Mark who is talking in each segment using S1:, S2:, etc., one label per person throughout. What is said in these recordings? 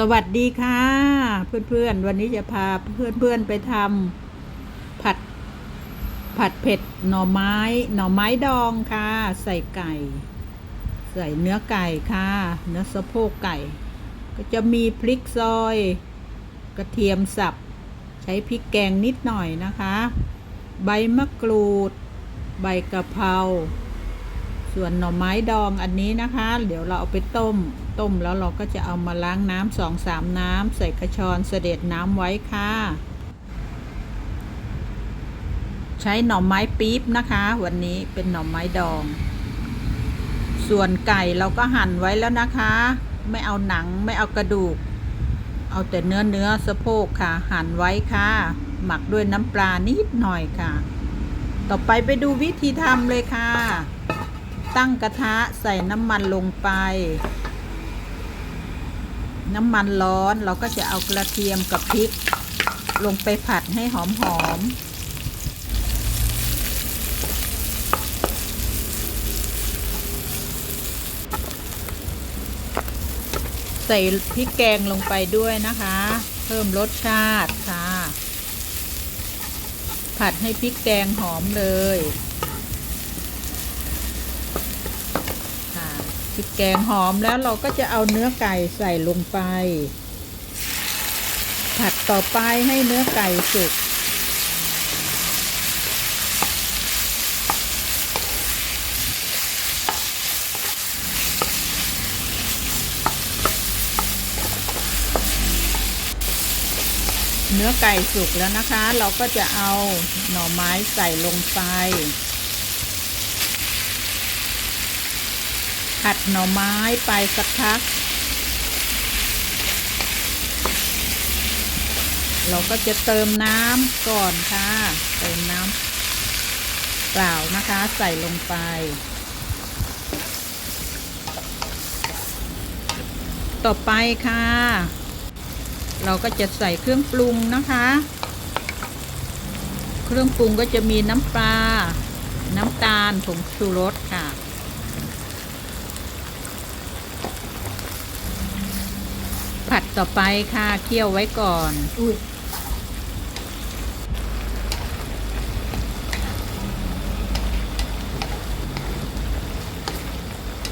S1: สวัสดีค่ะ เพื่อนๆ วันนี้จะพาเพื่อนๆไปทำผัดผัดเผ็ดหน่อไม้ หน่อไม้ดองค่ะ ใส่ไก่ ใส่เนื้อไก่ค่ะ เนื้อสะโพกไก่ ก็จะมีพริกซอย กระเทียมสับ ใช้พริกแกงนิดหน่อยนะคะ ใบมะกรูด ใบกะเพราส่วนหน่อไม้ดองอันนี้นะคะ เดี๋ยวเราเอาไปต้ม ต้มแล้วเราก็จะเอามาล้างน้ำสองสามน้ำใส่กระชอนเสด็จน้ำไว้ค่ะ ใช้หน่อไม้ปี๊บนะคะ วันนี้เป็นหน่อไม้ดอง ส่วนไก่เราก็หั่นไว้แล้วนะคะ ไม่เอาหนังไม่เอากระดูก เอาแต่เนื้อเนื้อสะโพกค่ะ หั่นไว้ค่ะ หมักด้วยน้ำปลานิดหน่อยค่ะ ต่อไปไปดูวิธีทำเลยค่ะ ตั้งกระทะใส่น้ำมันลงไป น้ำมันร้อนเราก็จะเอากระเทียมกับพริก ลงไปผัดให้หอมหอมใส่พริกแกงลงไปด้วยนะคะ เพิ่มรสชาติค่ะ ผัดให้พริกแกงหอมเลยค่ะ พริกแกงหอมแล้วเราก็จะเอาเนื้อไก่ใส่ลงไป ผัดต่อไปให้เนื้อไก่สุกเนื้อไก่สุกแล้วนะคะ เราก็จะเอาหน่อไม้ใส่ลงไป ผัดหน่อไม้ไปสักพัก เราก็จะเติมน้ำก่อนค่ะ เติมน้ำเปล่านะคะใส่ลงไป ต่อไปค่ะ เราก็จะใส่เครื่องปรุงนะคะ เครื่องปรุงก็จะมีน้ำปลาน้ำตาลผงชูรสค่ะ ผัดต่อไปค่ะเคี่ยวไว้ก่อน
S2: อุ้ย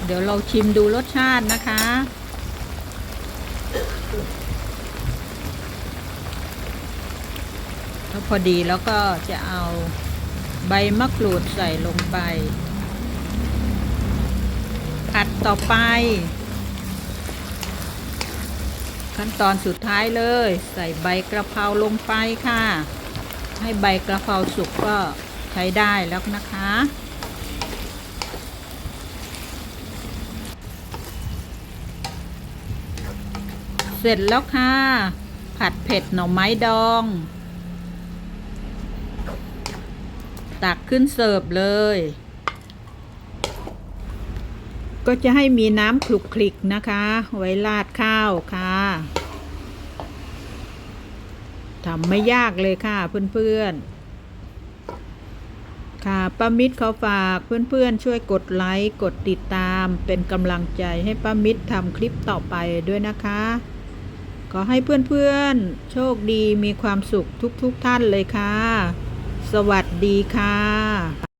S1: เดี๋ยวเราชิมดูรสชาตินะคะ แล้วพอดีแล้วก็จะเอาใบมะกรูดใส่ลงไป ผัดต่อไป ขั้นตอนสุดท้ายเลย ใส่ใบกระเพราลงไปค่ะ ให้ใบกระเพราสุกก็ใช้ได้แล้วนะคะ เสร็จแล้วค่ะ ผัดเผ็ดหน่อไม้ดอง ตักขึ้นเสิร์ฟเลย ก็จะให้มีน้ำคลุกคลิกนะคะ ไว้ราดข้าวค่ะทำไม่ยากเลยค่ะเพื่อนๆ ค่ะป้ามิตรเขาฝากเพื่อนๆ ช่วยกดไลค์กดติดตามเป็นกำลังใจให้ป้ามิตรทำคลิปต่อไปด้วยนะคะ ขอให้เพื่อนๆ โชคดีมีความสุขทุกๆทท่านเลยค่ะ สวัสดีค่ะ